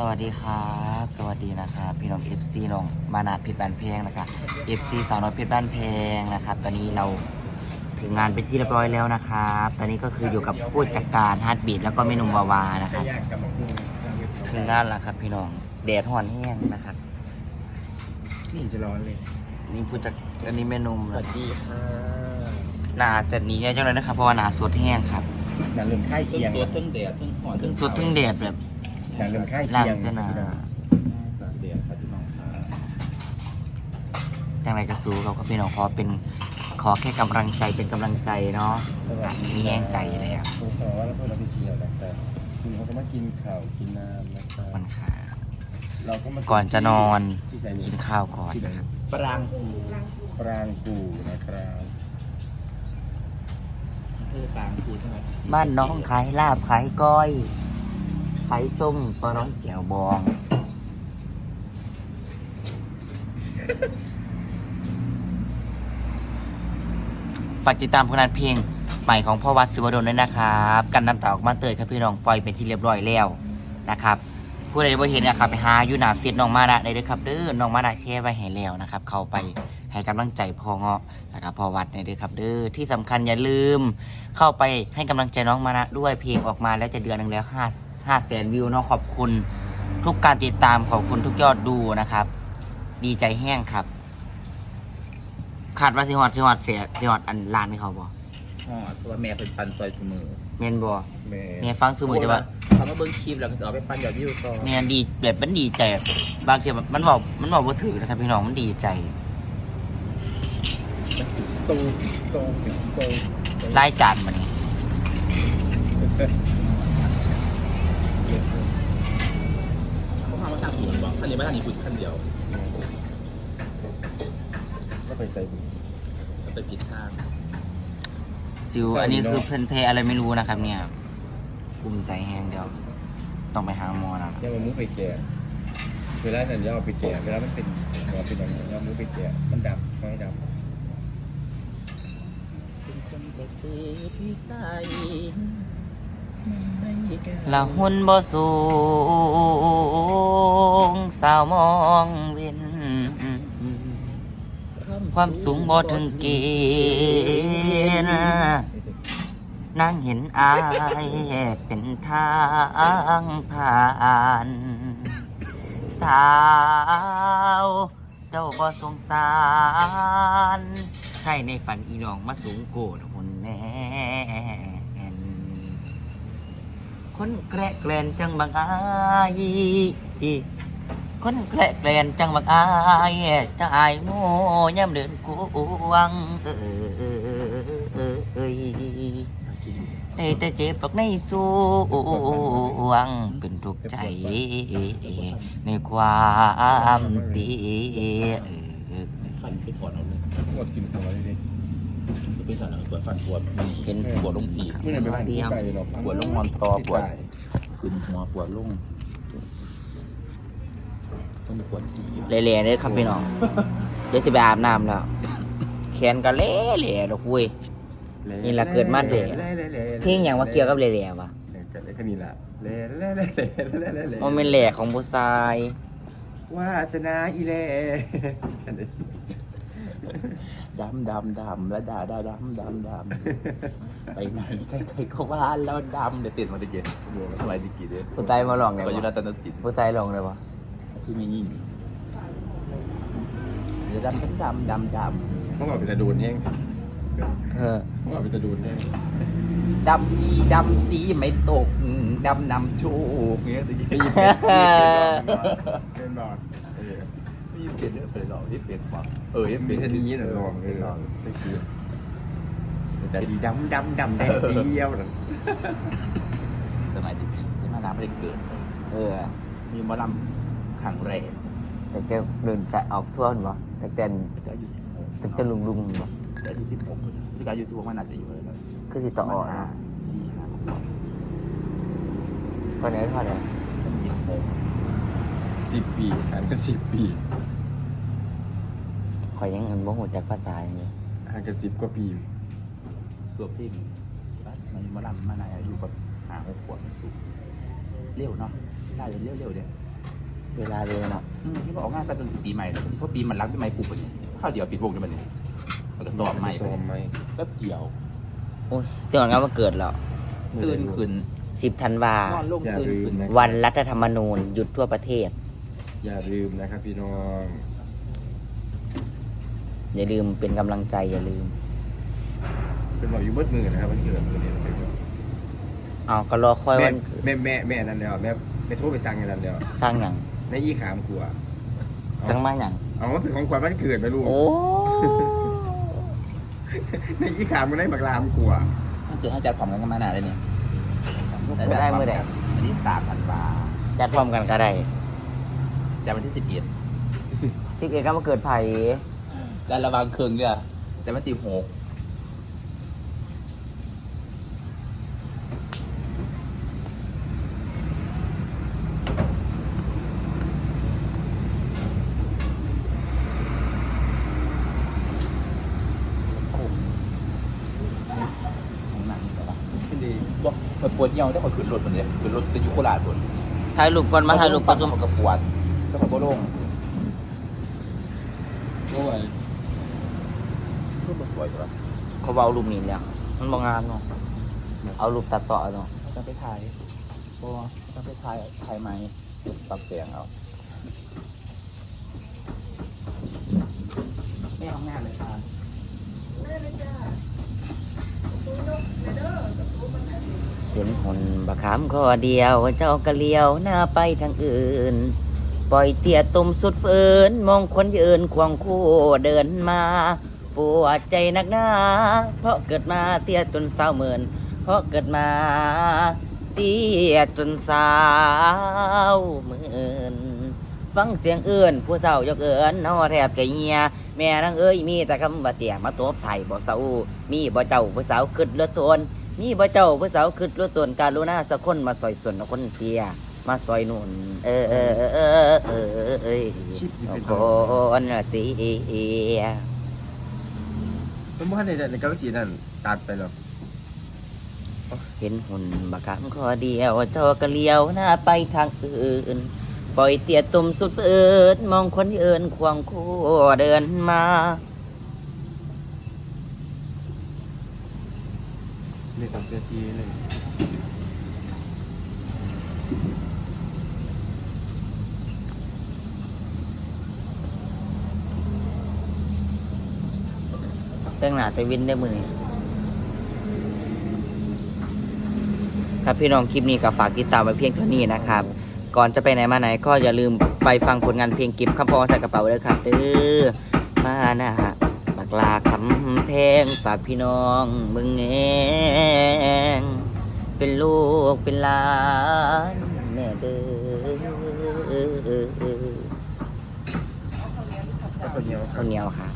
สวัสดีครับ สวัสดีนะครับพี่น้อง FC น้องมานาเพชรบ้านแพงนะครับ FC สาวน้อยเพชรบ้านแพงนะครับ ตอนนี้เราถึงงานเป็นที่เรียบร้อยแล้วนะครับ ตอนนี้ก็คืออยู่กับผู้จัดการฮาร์ดบีดแล้วก็เมนุมวาวานะครับยากกับมังคุดถึงงานแล้วครับพี่น้องแดดห่อนแห้งนะครับนี่จะร้อนเลย นี่ผู้จัดอันนี้เมนุมสวัสดีค่ะหนาจะหนีจังเลยนะครับเพราะว่าหนาสดแห้งครับอย่าลืมค่ายทั้งเคียงสดทั้งแดดทั้งหอนทั้งสดทั้งแดดแบบ อย่าลืมค่ายล่างเคียงเส้นหนาแดดครับพี่น้องครับจังไรกระสูเราก็พี่น้องขอเป็นขอแค่กำลังใจเป็นกำลังใจเนาะมีแห้งใจเลยอะผมขอว่าแล้วพวกเราไปเชียร์นะครับคุณเขาก็มากินข้าวกินน้ำนะครับมันค่ะ เราก็มาก่อนจะนอน ที่ใส่กินข้าวก่อนนะครับปรางปรางกูนะครับคือปรางคือใช่ไหมบ้านน้องขายลาบขายก้อย ไขายส้มปลาน้องแก้วบองฝากติดตามผลงานเพลงใหม่ของพ่อวัดสุวดลด้วยนะครับ กันน้ำตาออกมาเตยครับพี่น้องปล่อยเป็นที่เรียบร้อยแล้วนะครับผู้ใดบ่เห็นนะครับไปหาอยู่หนาเฟซน้องมานะได้เลยครับเด้อน้องมานะแชร์ไว้ให้แล้วนะครับ เข้าไปให้กำลังใจพ่อเงาะนะครับพ่อวัดในเด้อครับเด้อที่สำคัญอย่าลืม เข้าไปให้กำลังใจน้องมานะด้วยเพลงออกมาแล้วจะเดือนหนึ่งแล้วห้า ห้าแสนวิวเนาะขอบคุณทุกการติดตามขอบคุณทุกยอดดูนะครับ ดีใจแห้งครับ ขาดว่าสิฮอดสิฮอดเสียสิฮอดอันลานให้เขาบ่อ๋อตัวแม่เป็นปันซอยเสมอแม่นบ่แม่เนี่ยฟังซื้อมือจะว่าเขามาเบิ้งคลิปแล้วก็จะเอาไปปั้นยอดวิวต่อเนี่ยดีแบบมันดีใจอะบางทีมันบอกมันบอกว่าถือนะครับพี่น้องมันดีใจโตโตโตไล่จานมันเขาพามา ทางหุ่นบอกท่านนี้มาทางนี้หุ่นขั้นเดียวก็ไปใส่บุจะไปผิดทางซิวอันนี้คือเพลนเพลอะไรไม่รู้นะครับ เนี่ยภูมิใจแห้งเดียว ต้องไปหาหมอนะยังมันมุ้งไปแก่เวลานั้นย่อไปแก่เวลามันเป็นหัวเป็นอย่างนี้ย่อมุ้งไปแก่มันดำไม่ดำเป็นคนเกษตรวิสัย ละหุ่นบ่สูง สาวมองเว้น ความสูงบ่ถึงเกณฑ์นางเห็นอายเป็นทางผ่าน สาว เจ้าบ่สงสารใช่ในฝันอีน้องมาสูงโกดหุ่นแน่น คนแกระแกลนจังบังอายคนแกระแกลนจังบังอายจะอายโง่ย่ำเดินกวงเออเออเออเอยได้แต่เจ็บตกในสวงเป็นทุกข์ใจ ในความดีเออฟันไปถอดเอาเลยหมดกินหัวเลยดิจะ เป็นสันปวดฟันปวดเห็นปวดลงผีเมื่อไหร่ไปบ้านที่ไปหรอกปวดลงมอนตอปวดขึ้นหัวปวดลงต้องปวดขี้เละๆเลยครับพี่น้องเดี๋ยวสิไปอาบน้ำแล้วแขนก็เละๆดอกเว้ยนี่ล่ะเกิดมาเละเพลงอย่างว่าเกี่ยวกับเละๆวะเกิดอะไรขึ้นนี่ล่ะเล่เล่เล่เล่เล่เล่เล่มันเป็นแหล่ของผู้ชายวาสนาอีเล่ ดำดำดำและดาดาดำดำดำไปไหนใครๆก็ว่าแล้วดำเดี๋ยวตื่นมาได้เย็นสมัยดีกี่เดือนผู้ชายมาลองไงก็อยู่วะรัตนสินผู้ชายลองเลยวะคือมียิ่งเดี๋ยวดำดำดำดำดเขาบอกเป็นตะดูนแห้งเออเขาบอกเป็นตะดูนแห้งำดำดีดำสีไม่ตกดำนำโชคเงี้ยตะกี้เป็นบอลเออไม่ยินเปลี่ยนเรื่องไปหรอกที่เปลี่ยนควาเออยังเปเป็ลี่นยนแค่นี้นะลองเออตะกี้แต่ดีดำดำดำแดงเดียวนะสมัยเด็กที่มาน้ำไม่ได้เกิด เออ มีหมอลำขังแรงแต่แกเดินจะออกทั่วหนบ่แต่แต่แต่อายุสิบหกแต่จะลุงลุงๆบ่แต่อายุสิบหกที่อายุสิบหกมันน่าจจะอยู่เลยนะคือสิต่ออ่อนห้านะสี่ห้าตอนนี้เท่าไหร่สิบหกสิบปีห่างกันสิบปี ข่อยยังเงินบ่หูจักภาษาอยู่ห่างกันสิบกว่าปีสวบเพลงมันหมอลำมานานอายุแบบห้าหกขวบมันสูงเร็วเนาะน่าจะเร็วๆเนี่ยเวลาเร็วเนาะอืมที่บอกออกงานไปจนสิปีใหม่เลยเพราะปีมันรักปีใหม่ปลูกไปเนี่ยข้าวเดียวปิดวงได้มันเนี่ยมันก็สอบใหม่สอบใหม่ก็เกี่ยว โอ้ยจังหวะนั้นว่าเกิดแล้วตื่นขึ้นสิบธันวา นอนลงตื่นขึ้นวันรัฐธรรมนูญหยุดทั่วประเทศ อย่าลืมนะครับพี่น้อง อย่าลืมเป็นกำลังใจอย่าลืม เป็นบอกอยู่เบิดมือนะครับวันเกิดมือเนี่ยเป็นบอกเอาก็รอคอยแม่วันแม่แม่แม่นั่นเดียวแม่แม่โทรไปสั่งกันนั่นเดียวสร้างอย่างในอีขามกลัวจังมาอย่างเอามันเป็นของขวัญวันเกิดไปลูกโอ้ในอีขามมันได้บักลามกลัวมันตื่นให้จัดของกันกันมานานเลยเนี่ยได้เมื่อใดวันที่สามธันวาจัดพร้อมกันก็ได้จัดวันที่สิบเอ็ดที่เกิดก็มาเกิดไผ่ จัดระวังเครื่องเนี่ยจัดวันที่หกของหนังนี่แต่ว่าดีบอกมันปวดเยี่ยวได้คนขึ้นรถมันเลยขึ้นรถจะอยู่โคราชบนถ่ายรูปก่อนมาถ่ายรูปปัก่อนนกับปวดก็ขอโบลงโอ้ย รูปมันสวยจังเขาเอารูปนี้แล้วมันบางงามเนาะเอารูปตัดต่อเนาะต้องไปถ่ายเพราะว่าต้องไปถ่ายถ่ายไหมปรับเสียงเอาไม่ทำงานเลยค่ะเห็นหนบะขามข้อเดียว เจ้าก็เลี้ยวหน้าไปทางอื่น ปล่อยเตี้ยตุ่มสุดเฟินมองคนยืนควงคู่เดินมา ปวดใจนักหนา เพราะเกิดมาเตี้ยจนสาวเหมือน เพราะเกิดมาเตี้ยจนสาวเหมือนฟังเสียงเอื้อนผู้เศร้ายกเอื้อนนอแทบจะเงีย แม่นังเอ้ยมีแต่คำว่าเตี้ยมาตบไทยบ่เศร้ามีบ่เจ้าผู้สาวขึ้นเลือดทนมีบ่เจ้าผู้สาวขึ้นเลือดทนการลุณาสักคนมาซอยส่วนคนเตี้ยมาซอยนุ่นเออเออเออเออเออเออคนเตี้ย มันบ่ทันในในเกาจีนั่นตัดไปหรอกเห็นหุ่นบักขามข้อเดียวเจ้าก็เลี้ยวหน้าไปทางอื่น ปล่อยเตี้ยตุ่มสุดเอินมองคนเอินควงคู่เดินมานี่ตัดเสื้อทีเลย แต่งหน้าแต่วินได้มือนี้ครับพี่น้องคลิปนี้ก็ฝากติดตามไว้เพียงเท่านี้นะครับ ก่อนจะไปไหนมาไหนก็อย่าลืมไปฟังผลงานเพลงกิบคำพองใส่กระเป๋าเลยครับเด้อมานะฮะบักลาคำเพลงฝากพี่น้องมึงเองเป็นลูกเป็นหลานแม่เด้อก็ตัวเดียวครัข้าบวเหนียวค่ะ